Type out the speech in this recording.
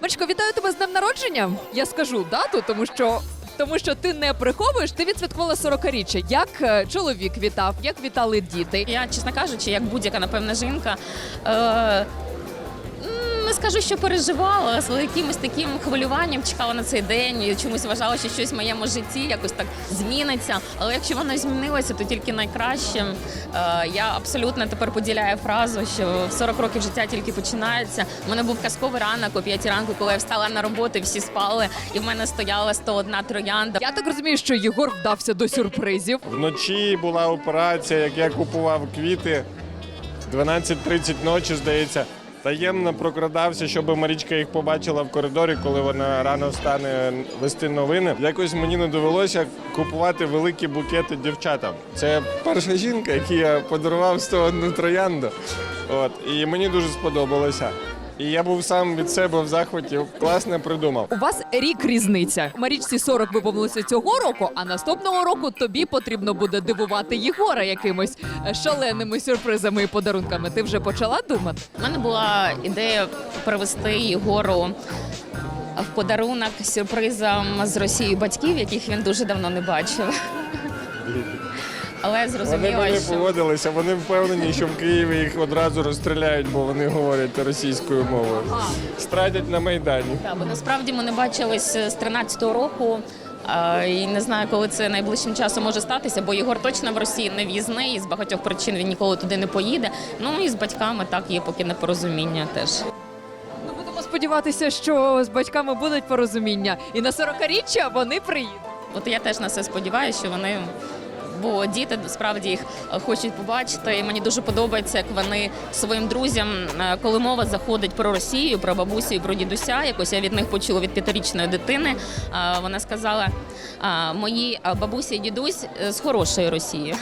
Марічко, вітаю тебе з днем народження. Я скажу дату, тому що. Тому що ти не приховуєш, ти відсвяткувала 40-річчя. Як е, чоловік вітав, як вітали діти? Я, чесно кажучи, як будь-яка напевна жінка. Е- скажу, що переживала з якимось таким хвилюванням, чекала на цей день і чомусь вважала, що щось в моєму житті якось так зміниться. Але якщо воно змінилося, то тільки найкращим. Е, я абсолютно тепер поділяю фразу, що в 40 років життя тільки починається. У мене був казковий ранок о 5 ранку, коли я встала на роботу, всі спали, і в мене стояла 101 троянда. Я так розумію, що Єгор вдався до сюрпризів. Вночі була операція, як я купував квіти. 12.30 ночі, здається, таємно прокрадався, щоб Марічка їх побачила в коридорі, коли вона рано встане вести новини. Якось мені не довелося купувати великі букети дівчатам. Це перша жінка, якій я подарував 101 троянду. От, і мені дуже сподобалося. І я був сам від себе в захваті. Класно придумав. У вас рік різниця. Марічці 40 виповнилося цього року, а наступного року тобі потрібно буде дивувати Єгора якимось е, шаленими сюрпризами і подарунками. Ти вже почала думати? У мене була ідея привезти Єгору в подарунок сюрпризом з Росії батьків, яких він дуже давно не бачив. Але я Вони що поводилися, вони впевнені, що в Києві їх одразу розстріляють, бо вони говорять російською мовою. Стратять на Майдані. Так, бо насправді ми не бачились з 13-го року. а, І не знаю, коли це найближчим часом може статися, бо Єгор точно в Росії не в'їзний, і з багатьох причин він ніколи туди не поїде. Ну і з батьками так є поки непорозуміння теж. Ну будемо сподіватися, що з батьками будуть порозуміння, і на 40-річчя вони приїдуть. От я теж на це сподіваюся, що вони. Бо діти справді їх е, хочуть побачити, і мені дуже подобається, як вони своїм друзям, е, коли мова заходить про Росію, про бабусю і про дідуся. Якось я від них почула від п'ятирічної дитини. е, Вона сказала: мої бабуся і дідусь з хорошої Росії.